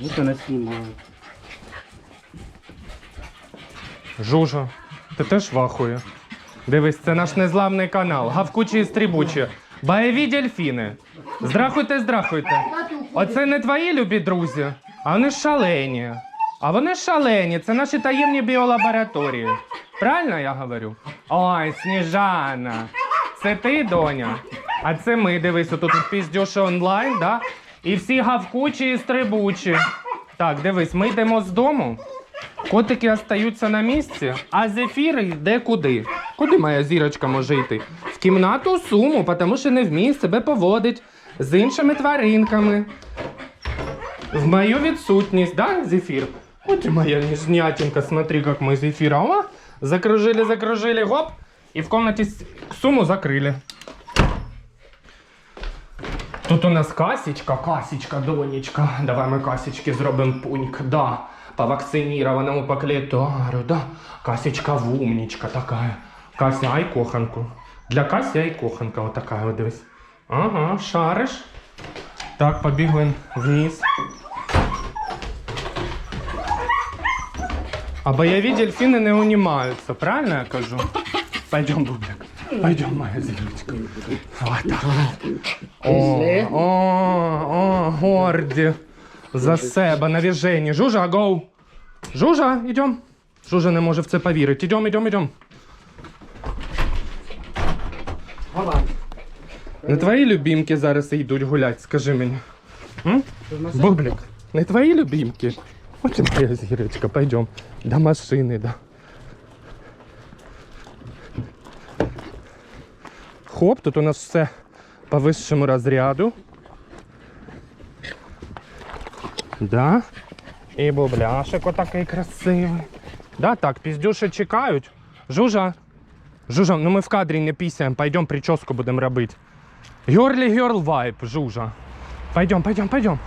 Ніхто не знімає. Жужа, ти теж вахує. Дивись, це наш незламний канал. Гавкучі і стрібучі. Бойові дельфіни. Здрахуйте, здрахуйте. Оце не твої любі друзі, а вони шалені. А вони шалені, це наші таємні біолабораторії. Правильно я говорю? Ой, Сніжана. Це ти, доня. А це ми, дивись, тут піздюші онлайн, да? І всі гавкучі і стрибучі. Так, дивись, ми йдемо з дому. Котики остаються на місці, а зефір йде куди? Куди моя зірочка може йти? В кімнату суму, тому що не вміє себе поводить з іншими тваринками. В мою відсутність, да, зефір? От і моя ніжнятинка, смотри, как мы зефира. О, закружили, закружили, гоп, и в комнате с- сумму закрыли. Тут у нас касечка, касечка, донечка. Давай ми касечки зробимо пуньк, да. По вакцинированному по клетору, да. Касечка вумничка такая. Кася, ай коханку. Для Касі ай коханка, вот такая вот дивись. Ага, шариш. Так, побігли вниз. А бойові дельфіни не унімаються, правильно я кажу? Пойдем, Бублик. Пойдем, моя зірочка. Вот так. О, о, о, горді. За себе, навіжені. Жужа, гоу. Жужа, йдем. Жужа не може в це повірити. Йдем, йдем, йдем. Не твої любімки зараз йдуть гулять, скажи мені. М? Бублик, не твої любімки. Ось моя зірочка, пойдем. До машини, да. Хоп, тут у нас все по вищому розряду. Да. І бубляшик отакий красивий. Да, так, піздюші чекають. Жужа. Жужа, ну ми в кадрі не пісяємо, пойдем прическу будемо робити. Герлі герл вайп, Жужа. Пойдем, пойдем, пойдем.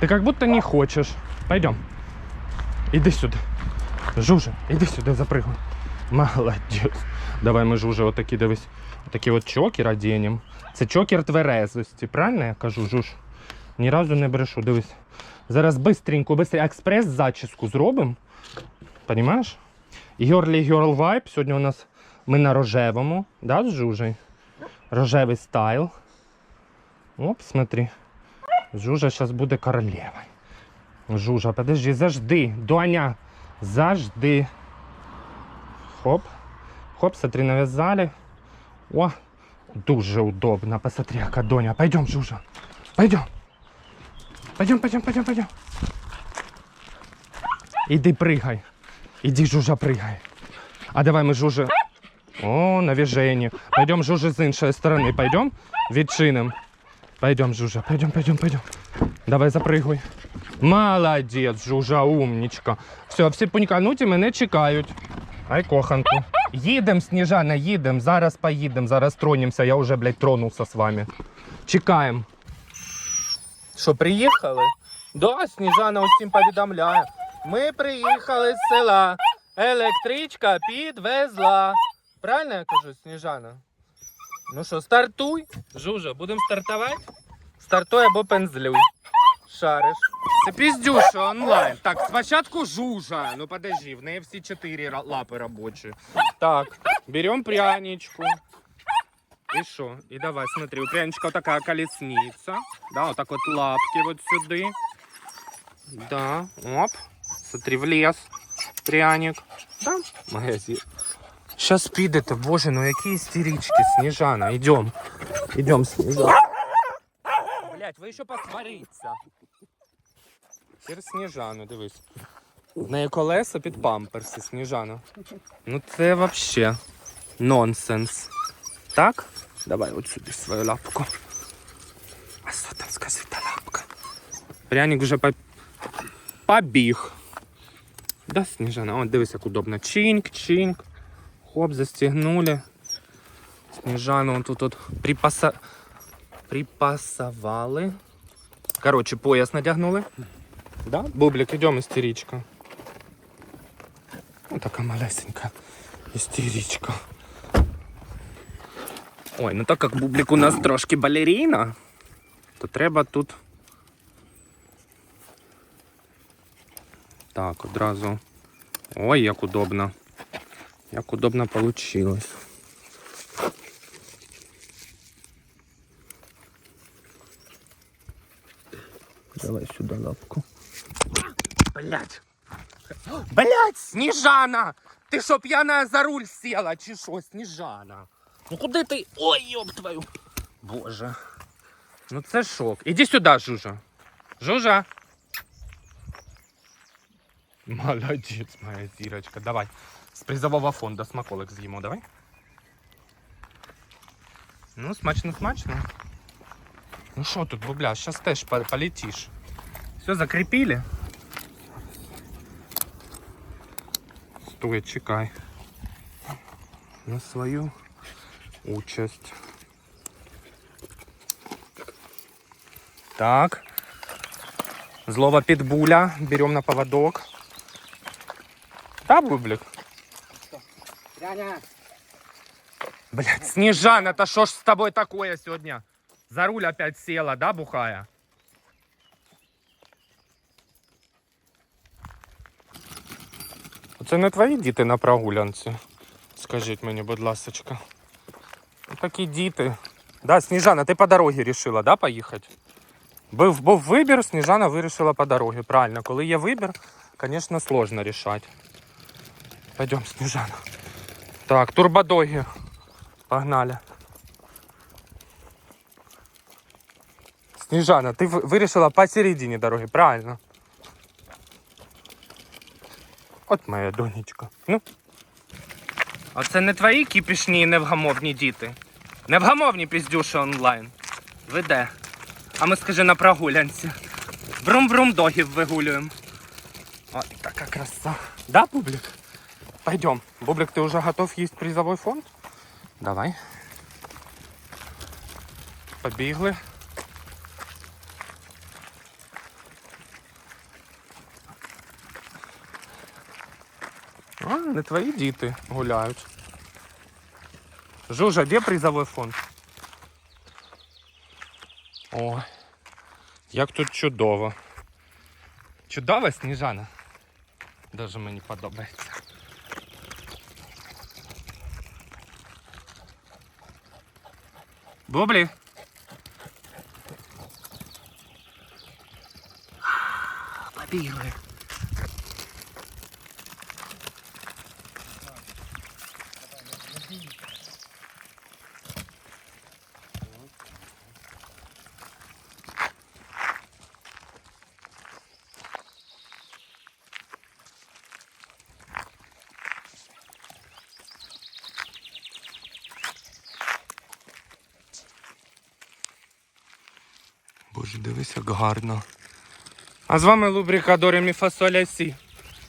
Ты как будто не хочешь. Пойдем. Иди сюда. Жужа, иди сюда, запрыгай. Молодець. Давай ми Жужа отакі, дивись. Отакі от чокер оденем. Це чокер тверезості, правильно я кажу, Жуж? Ні разу не брешу, дивись. Зараз бистренько, бистренько експрес зачіску зробимо. Понимаєш? Герлі Герл Vibe. Сьогодні у нас ми на рожевому, да, з Жужею? Рожевий стайл. Оп, смотри. Жужа зараз буде королевою. Жужа, подожди, зажди, Доня, зажди. Хоп. Хоп, смотри, навязали. О, дуже удобно. Посмотри, яка Доня. Пойдем, Жужа. Пойдем. Пойдем, пойдем, пойдем, пойдем. Іди пригай. Іди, Жужа, пригай. А давай ми Жужа. О, навіжені. Пойдем, Жужа, з іншої сторони. Пойдем, відчиним. Пойдем, Жужа, пойдем, пойдем, пойдем. Давай запригуй. Молодець, Жужа, умнічка. Все, всі пунькануті мене чекають. Ай, коханку. Їдем, Сніжана, їдем. Зараз поїдем, зараз тронемося. Я вже, блядь, тронувся з вами. Чекаємо. Що, приїхали? Да, Сніжана усім повідомляє. Ми приїхали з села. Електричка підвезла. Правильно я кажу, Сніжана? Ну що, стартуй. Жужа, будемо стартувати? Стартуй або пензлюй. Шариш. Це піздюша онлайн. Так, спочатку жужа. Ну подожди, в неї всі чотири ра- лапи робочі. Так, берем пряничку. І що? І давай, смотри, у пряничка така колесниця. Да, вот так вот лапки вот сюди. Да, оп. Смотри, в лес. Пряник. Да, моя зір. Сейчас підете, боже, ну які істерички, Сніжана. Идем. Идем, Сніжана. Блять, ви ще посваріться. Тепер Сніжану, дивись. В неї колеса під памперси, Сніжана. Ну це вообще нонсенс. Так? Давай от сюди свою лапку. А що там скажи та лапка? Пряник вже по... побіг. Да, Сніжана, от дивись, як удобно. Чинк, чинк. Хоп, застегнули. Сніжану он тут от припаса... припасовали. Короче, пояс надягнули. Да? Бублик, идем, истеричка. Вот такая малесенькая истеричка. Ой, ну так як Бублик у нас трошки балеріна, то треба тут Так, одразу. Ой, як удобно. Як удобно получилось. Давай сюда лапку. Блять. Блять, Снежана! Ты что, пьяная за руль села, чи що, Снежана? Ну куди ти? Ой, ёб твою. Боже. Ну це шок. Іди сюди, Жужа. Жужа. Молодець, моя зірочка. Давай. З призового фонду смаколик з'їмо, давай. Ну, смачно, смачно. Ну що тут, бубля, зараз теж по- полетиш. Все, закріпили? Стой, чекай. На свою участь. Так. Злого питбуля берем на поводок. Да, бублик? Няня, Блять, Снежана, это что ж с тобой такое сегодня? За руль опять села, да, бухая? Це не твої діти на прогулянці? Скажіть мені, будь ласочка. Такі діти. Да, Сніжана, ти по дорозі рішила, да, поїхати? Був, був вибір, Сніжана вирішила по дорозі. Правильно, коли є вибір, звісно, сложно рішати. Пойдем, Сніжана. Так, турбодоги. Погнали. Снежана, ты вы- вирішила посередине дороги, правильно? От моя донечка. Ну. А це не твої кіпішні невгамовні діти. Невгамовні піздюші онлайн. Ви де? А ми скажи на прогулянці. Брум-брум догів вигулюємо. Ой, така краса. Да, Бублик? Пойдем. Бублик, ты уже готов есть призовой фонд? Давай. Побігли. А, не твої діти гуляють. Жужа, де призовий фонд? О, як тут чудово. Чудово, Сніжана? Дуже мені подобається. Бублі. Побігли. Боже, дивись, як гарно. А з вами Лубрика Доремі Фасоля Сі.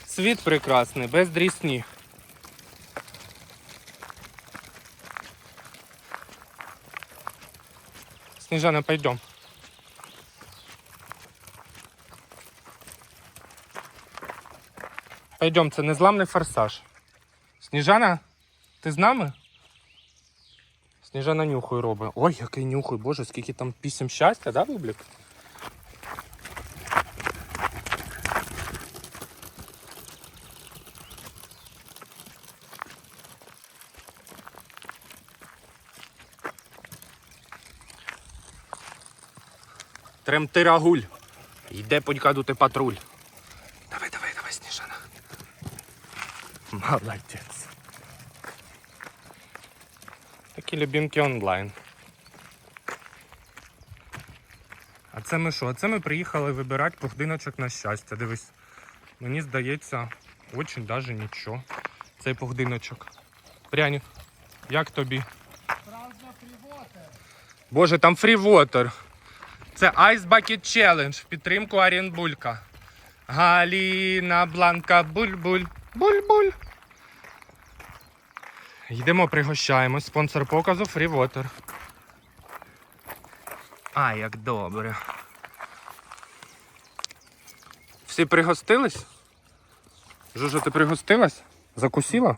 Світ прекрасний, без дрісні. Снежана, пойдем. Пойдем, це незламний форсаж. Сніжана, ти з нами? Сніжана нюхуй робить. Ой, який нюхуй, боже, скільки там пісім щастя, да, Бублік? Тремти рагуль. Йде подькадути патруль. Давай, давай, давай, Сніжана. Молодець. Такі любімки онлайн. А це ми що? А це ми приїхали вибирати пухдиночок на щастя. Дивись. Мені здається, очень даже нічого. Цей пухдиночок. Пряник, як тобі? Боже, там фрівотер. Це Ice Bucket Challenge в підтримку Арінбулька. Галіна Бланка Буль-буль. Буль-буль. Йдемо, пригощаємось. Спонсор показу Фрівотер. А, як добре. Всі пригостились? Жужа, ти пригостилась? Закусила?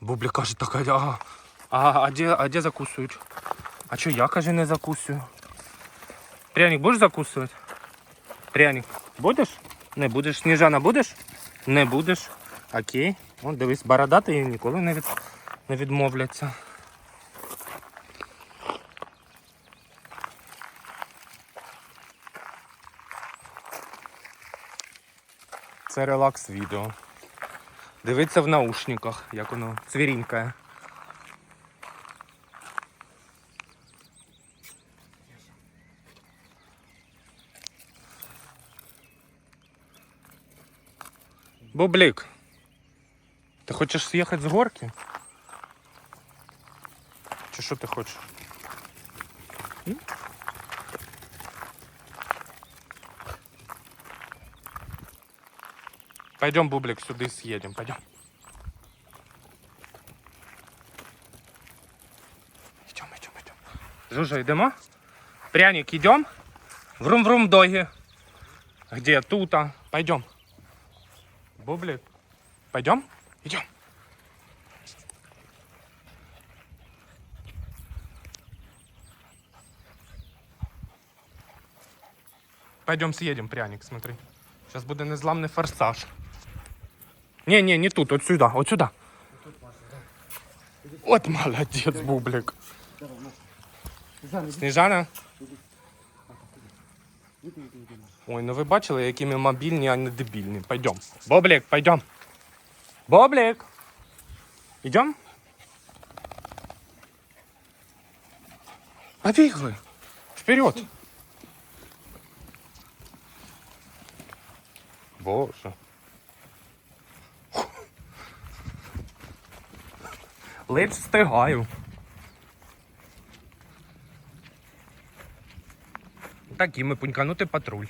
Бубля каже, така, а, а, а, де, а де закусують? А що я, каже, не закусую? Пряник будеш закусувати? Пряник. Будеш? Не будеш. Сніжана будеш? Не будеш. Окей. От дивись, бородати її ніколи не, від... не відмовляться. Це релакс відео. Дивиться в наушниках, як воно цвірінькає. Бублик, ти хочеш з'їхати з горки? Чи що ти хочеш? М? Пойдем, Бублик, сюда съедем, пойдем. Идем, идем, идем. Жужа, йдемо? Пряник, идем? Врум-врум доги. Где? Тута. Пойдем. Бублик, пойдем? Идем. Пойдем съедем, пряник, смотри. Сейчас буде незламний форсаж. Не, не, не тут, от сюда, от сюда. От молодець, бублик. Сніжана? Ой, ну ви бачили, які ми мобільні, а не дебільні. Пойдем. Боблик, пойдем. Боблик. Идем? Побігли. Вперед. Боже. Ледь встигаю. Такими пуньканути патруль.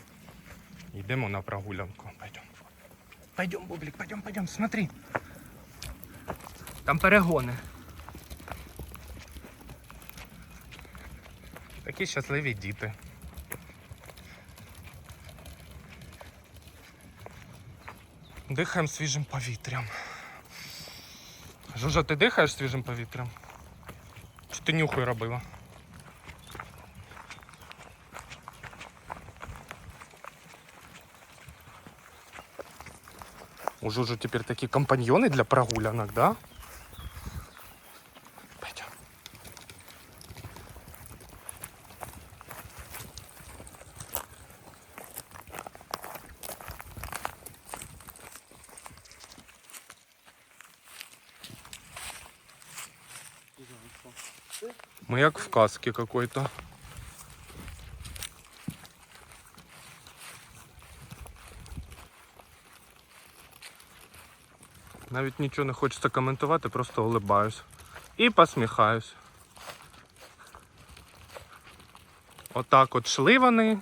Йдемо на прогулянку. Пойдем. Пойдем, Бублик, пойдем, пойдем, смотри. Там перегони. Такі щасливі діти. Дихаємо свіжим повітрям. Жужа, ти дихаєш свіжим повітрям? Чи ти нюхай робила? У Жужи тепер такі компаньйони для прогулянок, да? Пойдем. Мы як в каске какой-то. Навіть нічого не хочеться коментувати, просто улибаюсь. І посміхаюсь. Отак от шли вони,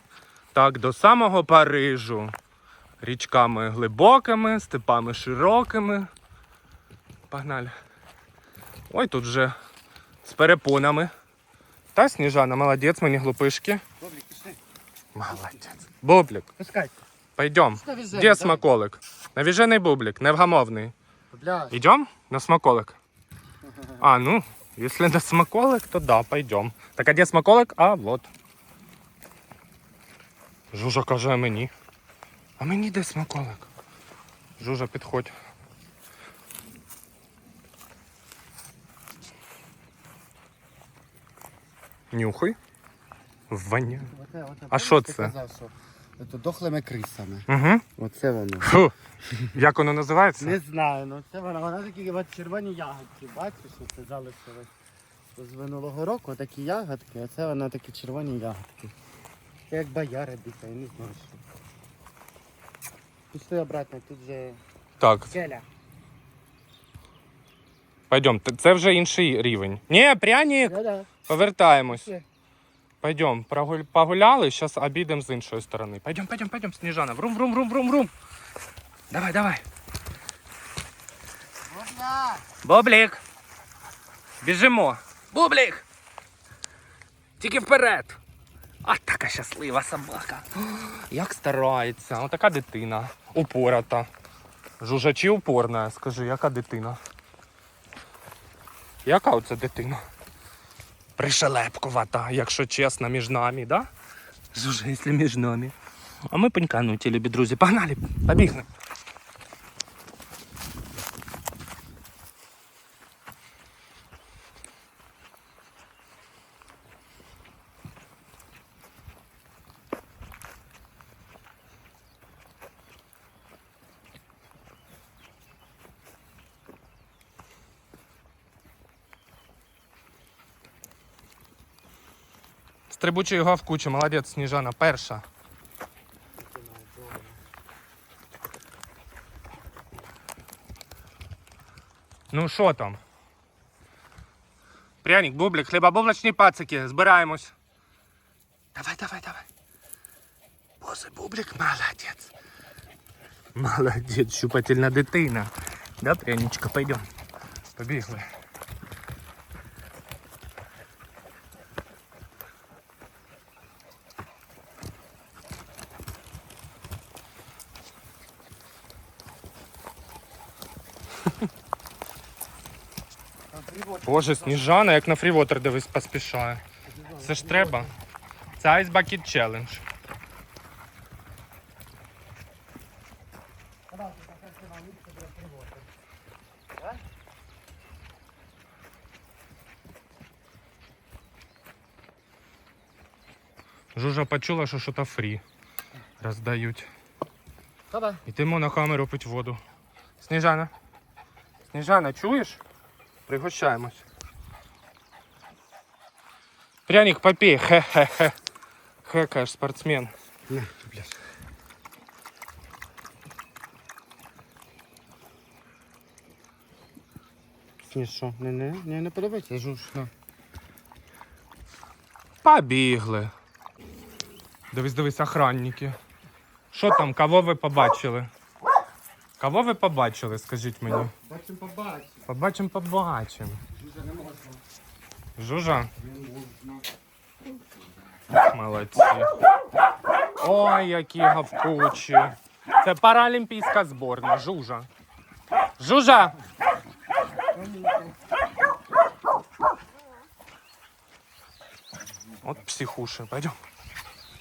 так до самого Парижу. Річками глибокими, степами широкими. Погнали. Ой, тут вже з перепонами. Та Сніжана, молодець, мені глупишки. Бублик, пішли. Молодець. Бублик, Пускай. пойдем. Де смаколик? Навіжений бублик, невгамовний. Бля, Идем на смаколик? А, ну, если на смаколик, то да, пойдем. Так а де смаколик? А, вот. Жужа каже мені. А мені де смаколик? Жужа, підходь. Нюхай. Ваня. А що це? Це дохлими крисами. Угу. Оце воно. Фу. Як воно називається? Не знаю, ну це вона, вона такі от червоні ягодки, бачиш, це залишилось з минулого року, такі ягодки, а це вона такі червоні ягодки. Це як бояри дихає, не знаю що. Пішли обратно, тут же Так, селя. пойдем. Т- Це вже інший рівень. Ні, пряник! Да-да. Повертаємось. Пішли. Пойдем, прогуль... погуляли, сейчас обідемо з іншої сторони. Пойдем, пойдем, пойдем, Сніжана. Врум, врум, врум, врум, врум. Давай, давай. Можна! Бублік. Біжимо. Бублік. Тільки вперед. А така щаслива собака. Як старається. Отака дитина. Упората. Жужачі упорна, скажи, яка дитина? Яка оце дитина? Пришелепкувата, якщо чесно, між нами, да? Якщо між нами. А ми пенькануті, любі друзі. Погнали, побігли. Стрибучий гавкуче, молодець, Сніжана, перша. Ну що там? Пряник, бублик, хлібобулочні пацики, збираємось. Давай, давай, давай. Боже, бублик, молодець. Молодець, щупательна дитина. Да, пряничка, пойдем. Побігли. Боже, Сніжана, як на фрівотер дивись, поспішає. Це ж треба. Це Ice Bucket Challenge. Жужа почула, що що-то фрі роздають. Давай. Йдемо на камеру пить воду. Сніжана. Сніжана, чуєш? Пригощаємось. Пряник попей, хе-хе-хе. Хекаєш, спортсмен. Блядь. Ні, що? Не, не, не, не подобається. На. Побігли. Дивись, дивись, охранники. Що там, кого ви побачили? Кого ви побачили, скажіть мені? Бачимо, побачимо. Побачимо, побачимо. Жужа не можна. Жужа, Не можна. молодці. Ой, які гавкучі. Це паралімпійська зборна, жужа. Жужа! От психуши, пойдем.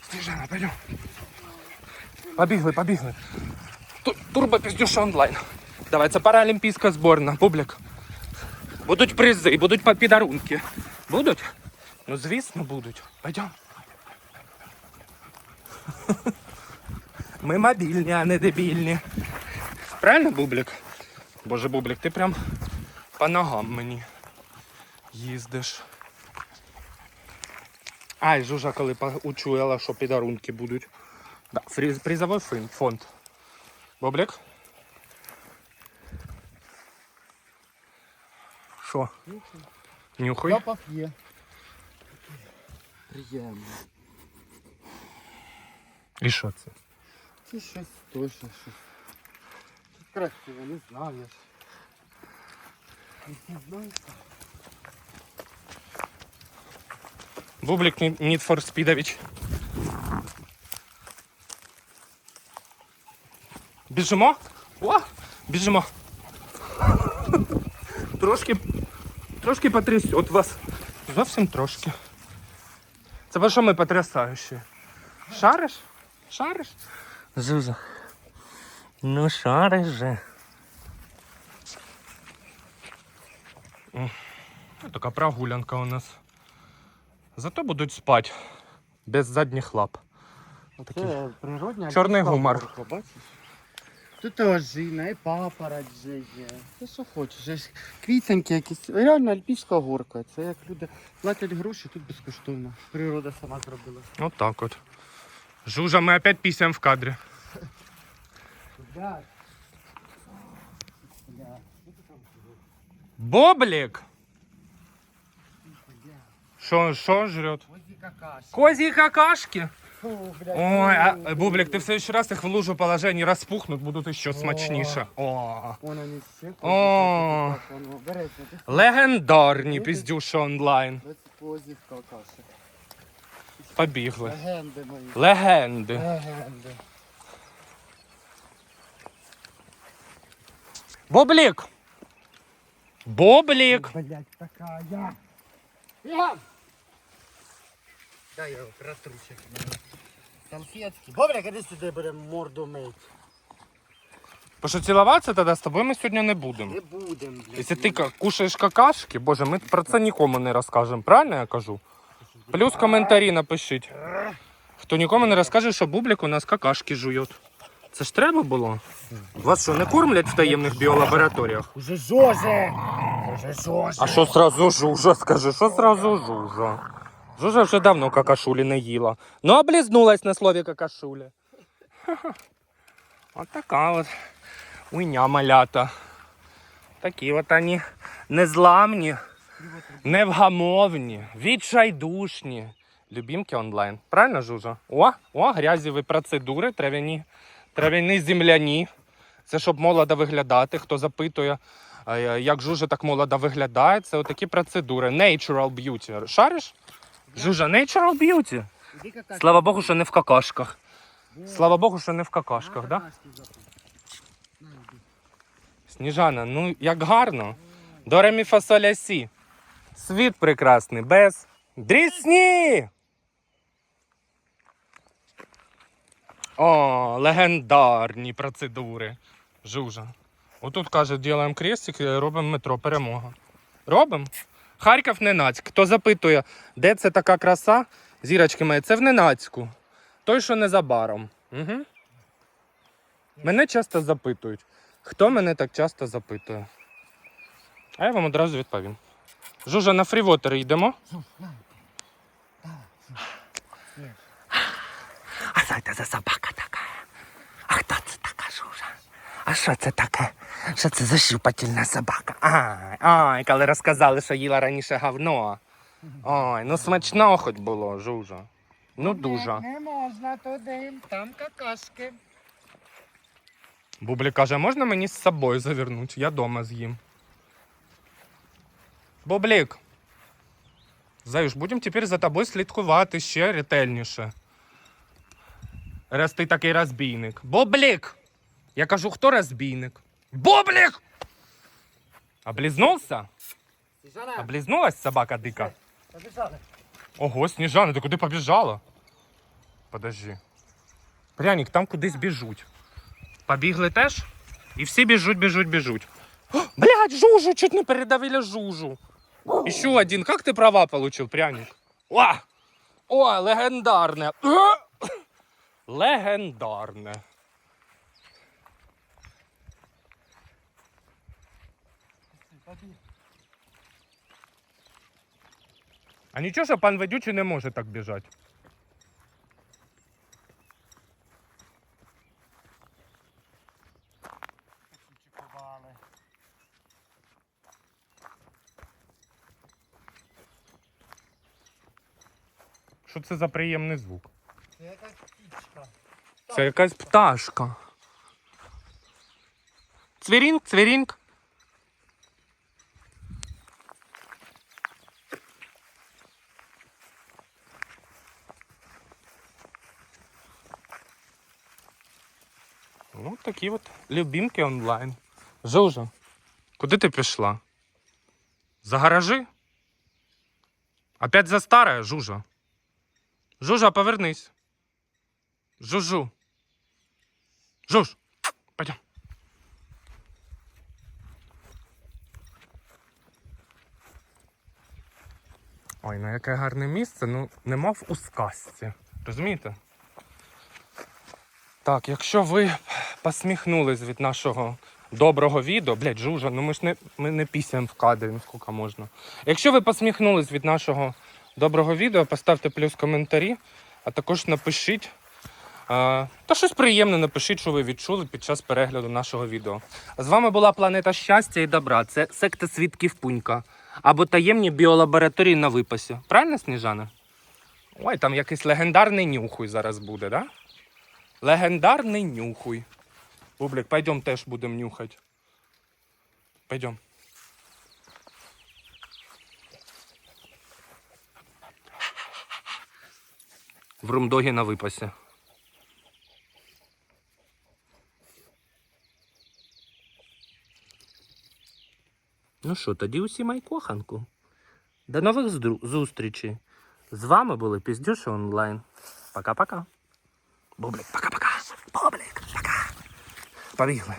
Снежана, пойдем. Побігли, побігли. Ту- Турбо піздюша онлайн. Давай, це паралімпійська зборна, публік. Будуть призи, будуть підарунки. Будуть? Ну, звісно, будуть. Пойдем. Ми мобільні, а не дебільні. Правильно, Бублік? Боже, Бублік, ти прям по ногам мені їздиш. Ай, жужа, коли учуяла, що підарунки будуть. Да, призовий фонд. Бублік? Що? Нюхай. Запах є. Приємно. І що це? Це щось точно щось. Щось красиве, не знаю. я ж. Не знаю. Бублик Need for Speedович. Біжимо? О, біжимо. Трошки, трошки потрясет вас. Зовсім трошки. Це бо що ми потрясаючі? Шариш? Шариш? Зуза. Ну шариш же. Ну, Така прогулянка у нас. Зато будуть спати без задніх лап. Це природня Чорний гумор. Тут і ожина, і папороть же є. Ти що хочеш? Ось Квітенькі якісь. Реально альпійська горка. Це як люди платять гроші, тут безкоштовно. Природа сама зробила. Вот так вот. Жужа, мы опять писаем в кадре. Блядь. Боблик! Что, что жрет? Ось і какашка. Козьи какашки? Фу, блядь. Ой, а, Бублик, ты в следующий раз их в лужу положи, они распухнут, будут еще смачніше. О. О. Воно береться. Легендарні піздюші онлайн. Ось козі какашек. Побігли. Легенди мої. Легенди. Легенди. Боблик! Боблик! Блять, така я. Я! Дай я його протру ще. Салфетки. Бобрик, сюди будемо морду мити. Бо що цілуватися тоді з тобою ми сьогодні не будемо. Не будемо, блядь. Якщо ти ка- кушаєш какашки, боже, ми про це нікому не розкажемо. Правильно я кажу? Плюс коментарі напишіть. Хто нікому не розкаже, що бублик у нас какашки жує. Це ж треба було? Вас що, не кормлять в таємних біолабораторіях? Уже жоже! Уже жоже! А що сразу жужа, скажи, що сразу жужа? Жужа вже давно какашулі не їла. Ну, облизнулась на слові какашулі. От така от уйня малята. Такі от вони незламні, невгамовні, відчайдушні. Любімки онлайн. Правильно, Жужа? О, о, грязєві процедури, трав'яні, трав'яні земляні. Це щоб молодо виглядати. Хто запитує, як Жужа так молодо виглядає, це отакі процедури. Natural beauty. Шариш? Жужа, natural beauty. Слава Богу, що не в какашках. Слава Богу, що не в какашках, да? На, іди. Сніжана, ну як гарно. До ремі фасоля сі. Світ прекрасний, без дрісні. О, легендарні процедури. Жужа. Отут каже, ділаємо крестик, і робимо метро перемога. Робимо? Харків Ненацьк. Хто запитує, де це така краса? Зірочки мої, це в Ненацьку. Той, що незабаром. Угу. Мене часто запитують. Хто мене так часто запитує? А я вам одразу відповім. Жужа, на фрівотери йдемо. А це за собака така? А хто це така жужа? А що це таке? Що це за щупательна собака? Ай, ай, коли розказали, що їла раніше говно. Ой, ну смачно хоч було, жужа. Ну дуже. Не можна туди, там какашки. Бублі каже, можна мені з собою завернути? Я дома з'їм. Бублік. Заюш, будемо тепер за тобою слідкувати ще ретельніше. Раз ти такий розбійник. Бублік! Я кажу, хто розбійник? Бублік! Облизнувся? Сніжана, Облизнулась собака дика? побіжали. Ого, Сніжана, ти куди побіжала? Подожди. Пряник, там кудись біжуть. Побігли теж? І всі біжуть, біжуть, біжуть. О, блядь, жужу, чуть не передавили жужу. Еще один. Как ты права получил, пряник? О! О, легендарне. Е! Легендарне. А нічого, що пан ведючий не може так біжати. Що це за приємний звук? Це якась птічка. Це якась пташка. Цвірінг, цвірінг. Ну, такі от любімки онлайн. Жужа, куди ти пішла? За гаражі? Опять за старе, Жужа. Жужа, повернись. Жужу. Жуж, пойдем. Ой, ну яке гарне місце, ну немов у сказці. Розумієте? Так, якщо ви посміхнулись від нашого доброго відео, блядь, жужа, ну ми ж не, ми не пісяємо в кадрі, ну скільки можна. Якщо ви посміхнулись від нашого доброго відео, поставте плюс коментарі, а також напишіть. Та щось приємне напишіть, що ви відчули під час перегляду нашого відео. З вами була планета щастя і добра. Це секта свідків Пунька. Або таємні біолабораторії на випасі. Правильно, Сніжана? Ой, там якийсь легендарний нюхуй зараз буде, да? Легендарний нюхуй. Бублик, пойдем теж будемо нюхати. Пойдем. В румдогі на випасі. Ну що, тоді усі майкоханку. До нових зустрічей. З вами були Піздюші онлайн. Пока-пока. Бублик, пока-пока. Бублик, пока. Побігли.